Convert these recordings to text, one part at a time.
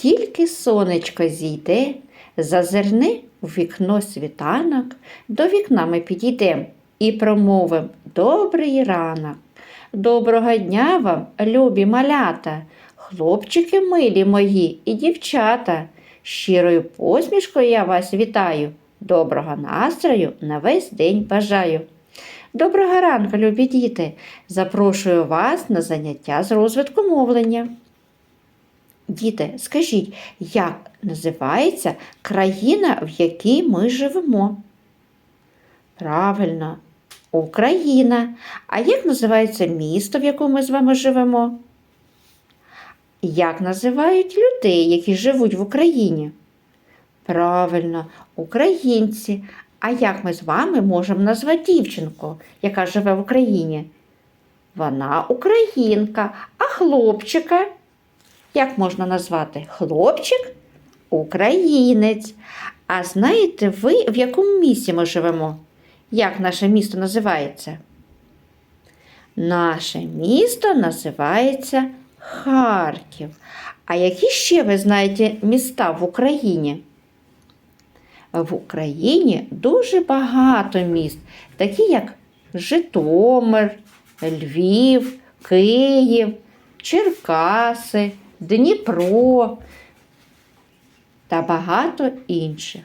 Тільки сонечко зійде, зазирни у вікно світанок, до вікна ми підійдем і промовим добрий ранок. Доброго дня вам, любі малята, хлопчики милі мої і дівчата. Щирою посмішкою я вас вітаю. Доброго настрою на весь день бажаю. Доброго ранку, любі діти! Запрошую вас на заняття з розвитку мовлення. Діти, скажіть, як називається країна, в якій ми живемо? Правильно, Україна. А як називається місто, в якому ми з вами живемо? Як називають людей, які живуть в Україні? Правильно, українці. А як ми з вами можемо назвати дівчинку, яка живе в Україні? Вона українка, а хлопчика. Як можна назвати? Хлопчик? Українець. А знаєте ви, в якому місті ми живемо? Як наше місто називається? Наше місто називається Харків. А які ще ви знаєте міста в Україні? В Україні дуже багато міст, такі як Житомир, Львів, Київ, Черкаси, Дніпро та багато інших.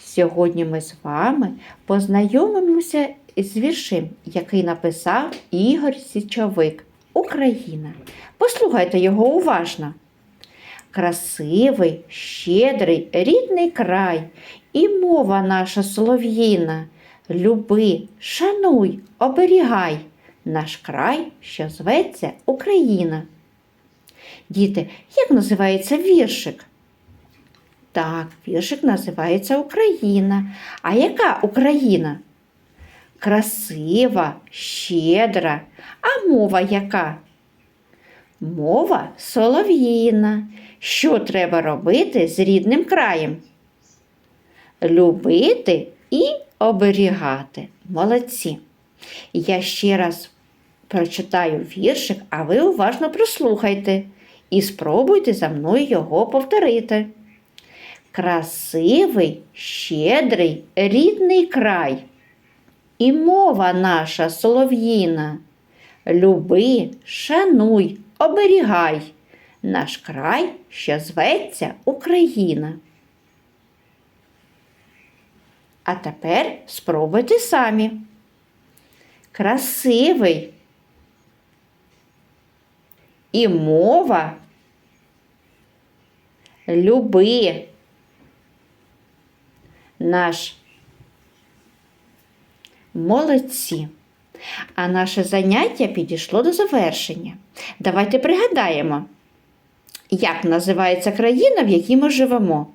Сьогодні ми з вами познайомимося з віршем, який написав Ігор Січовик Україна. Послухайте його уважно. Красивий, щедрий, рідний край, і мова наша солов'їна. Люби, шануй, оберігай наш край, що зветься Україна. Діти, як називається віршик? Так, віршик називається Україна. А яка Україна? Красива, щедра. А мова яка? Мова солов'їна. Що треба робити з рідним краєм? Любити і оберігати. Молодці. Я ще раз прочитаю віршик, а ви уважно прослухайте і спробуйте за мною його повторити. Красивий, щедрий, рідний край. І мова наша солов'їна. Люби, шануй, оберігай наш край, що зветься Україна. А тепер спробуйте самі. Красивий. І мова. Люби. Наш молодці. А наше заняття підійшло до завершення. Давайте пригадаємо, як називається країна, в якій ми живемо.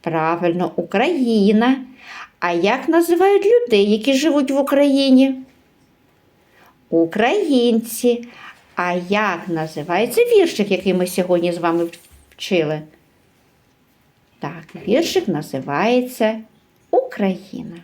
Правильно, Україна. А як називають людей, які живуть в Україні? Українці. А як називається віршик, який ми сьогодні з вами вчили? Так, віршик називається Україна.